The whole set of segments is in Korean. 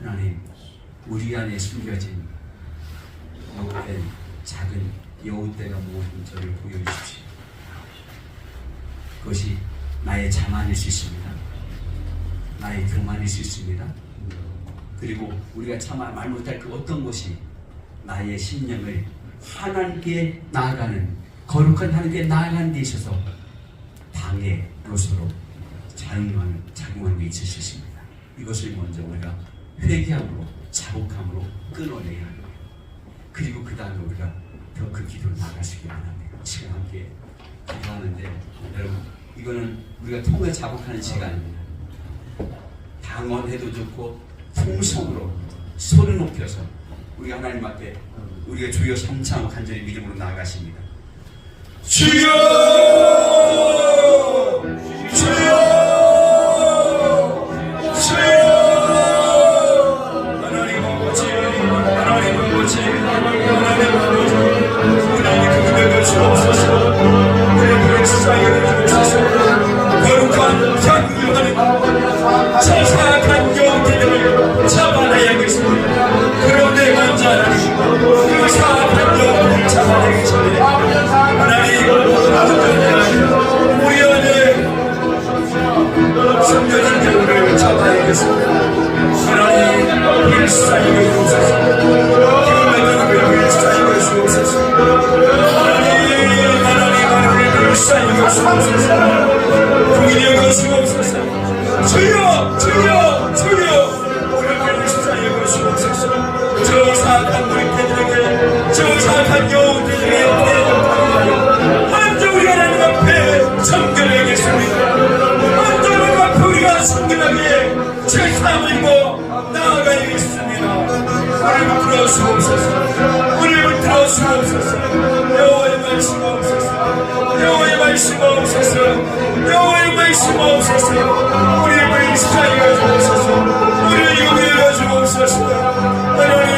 하나님 우리 안에 숨겨진 못된 작은 여우때가 모든 저를 보여주십시오. 그것이 나의 자만일 수 있습니다. 나의 교만일 수 있습니다. 그리고 우리가 참말 못할 그 어떤 것이 나의 심령을 하나님께 나아가는 거룩한 하나님께 나아가는 데 있어서 방해 요소로 작용하는 작용하는 게 있을 수 있습니다. 이것을 먼저 우리가 회개함으로 자복함으로 끊어내야 합니다. 그리고 그 다음에 우리가 더 그 기도를 나가시기 바랍니다. 지금 함께 기도하는데 여러분 이거는 우리가 통을 자복하는 시간입니다. 당원해도 좋고 통성으로 소리 높여서 우리 하나님 앞에 우리가 주여 삼창 간절히 믿음으로 나아가십니다. 주여 들어주옵소서 우리를 들어주옵소서 없소서 여호와의 말씀 없소서 우리를 일사하여 주옵소서 우리를 용해여 주옵소서 하나님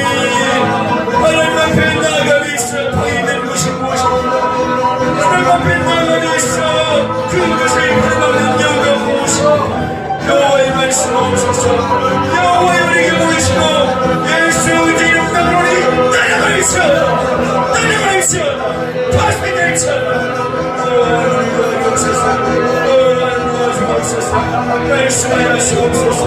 하나님 앞에 나아가고 있어. 방해된 것이 무엇입니까 하나님 앞에 나아가고 있어. 그것을 해방하는 영광 무엇입니까 여호와의 말씀 없소서 여호와의 우리에게 보이시고 예수 의지 이름 나으로니 따라가 있어. 따라 주옵소서 말씀하여 주옵소서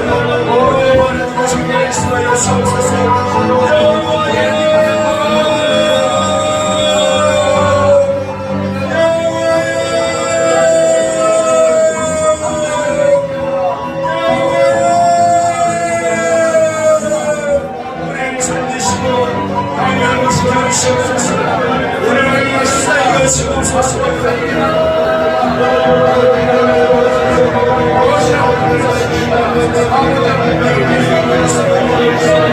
우리를 살리시고 우리를 지켜주시옵소서 우리를 사이어 주옵소서 Thank you.